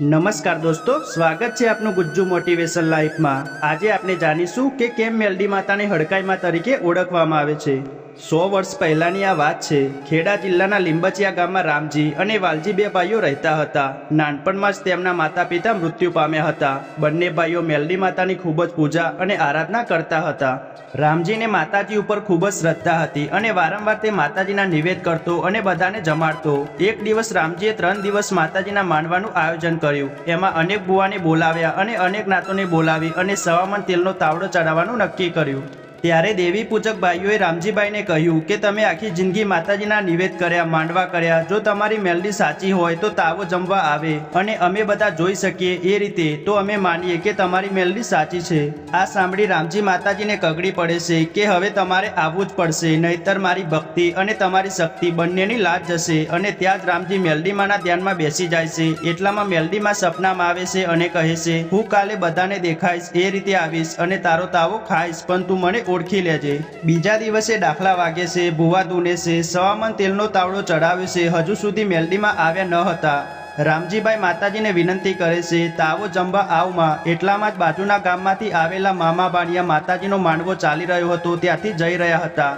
નમસ્કાર દોસ્તો, સ્વાગત છે આપનું ગુજ્જુ મોટિવેશન લાઈફમાં આજે આપણે જાણીશું કે કેમ મેલડી માતાને હડકાઈમાં તરીકે ઓળખવામાં આવે છે. સો વર્ષ પહેલાની આ વાત છે. ખેડા જિલ્લાના લીંબચિયા ગામમાં રામજી અને વાલજી બે ભાઈઓ રહેતા હતા. નાનપણમાં જ તેમના માતા પિતા મૃત્યુ પામ્યા હતા. બંને ભાઈઓ મેલડી માતાની ખૂબ જ પૂજા અને આરાધના કરતા હતા. રામજીને માતાજી ઉપર ખૂબ જ શ્રદ્ધા હતી અને વારંવાર તે માતાજીના નિવેદ કરતો અને બધાને જમાડતો. એક દિવસ રામજીએ ત્રણ દિવસ માતાજીના માંડવાનું આયોજન કર્યું. એમાં અનેક બુવાને બોલાવ્યા અને અનેક નાતોને બોલાવી અને સવામન તેલનો તાવડો ચડાવવાનું નક્કી કર્યું. ત્યારે દેવી પૂજક ભાઈઓએ રામજીભાઈને કહ્યું કે તમે આખી જિંદગી માતાજીના નિવેદ કર્યા, માંડવા કર્યા. જો તમારી મેલડી સાચી હોય તો તાવો જમવા આવે અને અમે બધા જોઈ શકીએ એ રીતે. તો અમે માનીએ કે તમારી મેલડી સાચી છે. આ સાંભળી રામજી માતાજીને કગડી પડે છે કે હવે તમારે આવવું જ પડશે, નહીતર મારી ભક્તિ અને તમારી શક્તિ બંનેની લાજ જશે અને ત્યાં જ રામજી મેલડીમાંના ધ્યાનમાં બેસી જાય છે. એટલામાં મેલડીમાં સપનામાં આવે છે અને કહે છે, હું કાલે બધાને દેખાઈશ, એ રીતે આવીશ અને તારો તાવો ખાઈશ, પણ તું મને ઓળખી લેજે. બીજા દિવસે દાખલા વાગે છે, ભૂવા દુને છે, સવામન તેલનો તાવડો ચડાવ્યો છે, હજુ સુધી મેલડીમાં આવ્યા ન હતા. રામજીભાઈ માતાજીને વિનંતી કરે છે, તાવો જમવા આવમાં એટલામાં જ બાજુના ગામમાંથી આવેલા મામા બાણિયા માતાજીનો માંડવો ચાલી રહ્યો હતો, ત્યાંથી જઈ રહ્યા હતા.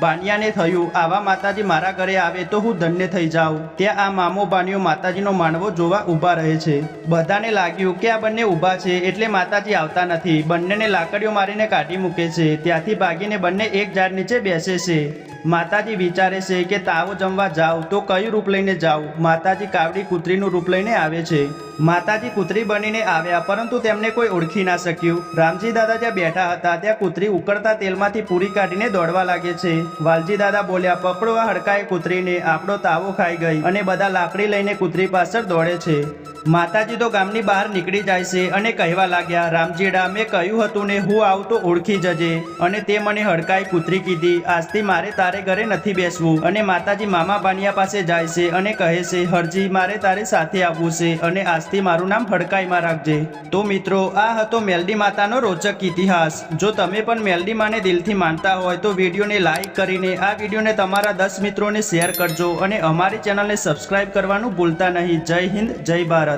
બાનિયાને થયું, આવા માતાજી મારા ઘરે આવે તો હું ધન્ય થઈ જાઉં. ત્યાં આ મામો બાનિયો માતાજીનો માનવો જોવા ઊભા રહે છે. બધાને લાગ્યું કે આ બંને ઊભા છે એટલે માતાજી આવતા નથી. બંનેને લાકડીઓ મારીને કાઢી મૂકે છે. ત્યાંથી ભાગીને બંને એક ઝાડ નીચે બેસે છે. માતાજી વિચારે છે કે તાવો જમવા જાઉં તો કયું રૂપ લઈને જાઉં? માતાજી કાવડી કૂતરીનું રૂપ લઈને આવે છે. માતાજી કૂતરી બનીને આવ્યા, પરંતુ તેમને કોઈ ઓળખી ના શક્યું. રામજી દાદા જ્યાં બેઠા હતા, ત્યાં કૂતરી ઉકળતા તેલમાંથી પૂરી કાઢીને દોડવા લાગે છે. વાલજી દાદા બોલ્યા, પકડો આ હડકાએ કૂતરીને, આપણો તાવો ખાઈ ગઈ અને બધા લાકડી લઈને કૂતરી પાછળ દોડે છે. માતાજી તો ગામની બહાર નીકળી જાય છે અને કહેવા લાગ્યા, રામજીડા, મેં કહ્યું હતું ને હું આવું તો ઓળખી જજે. અને તે મને હડકાઈ કૂતરી કીધી, આજથી મારે તારે ઘરે નથી બેસવું. અને માતાજી મામા બાનિયા પાસે જાય છે અને કહે છે, હરજી મારે તારે સાથે આવવું છે અને આજથી મારું નામ હડકાઈમાં રાખજે. તો મિત્રો, આ હતો મેલડી માતાનો રોચક ઇતિહાસ. જો તમે પણ મેલડી માને દિલથી માનતા હોય તો વિડીયોને લાઇક કરીને આ વિડીયોને તમારા દસ મિત્રોને શેર કરજો અને અમારી ચેનલને સબસ્ક્રાઇબ કરવાનું ભૂલતા નહીં. જય હિન્દ, જય ભારત.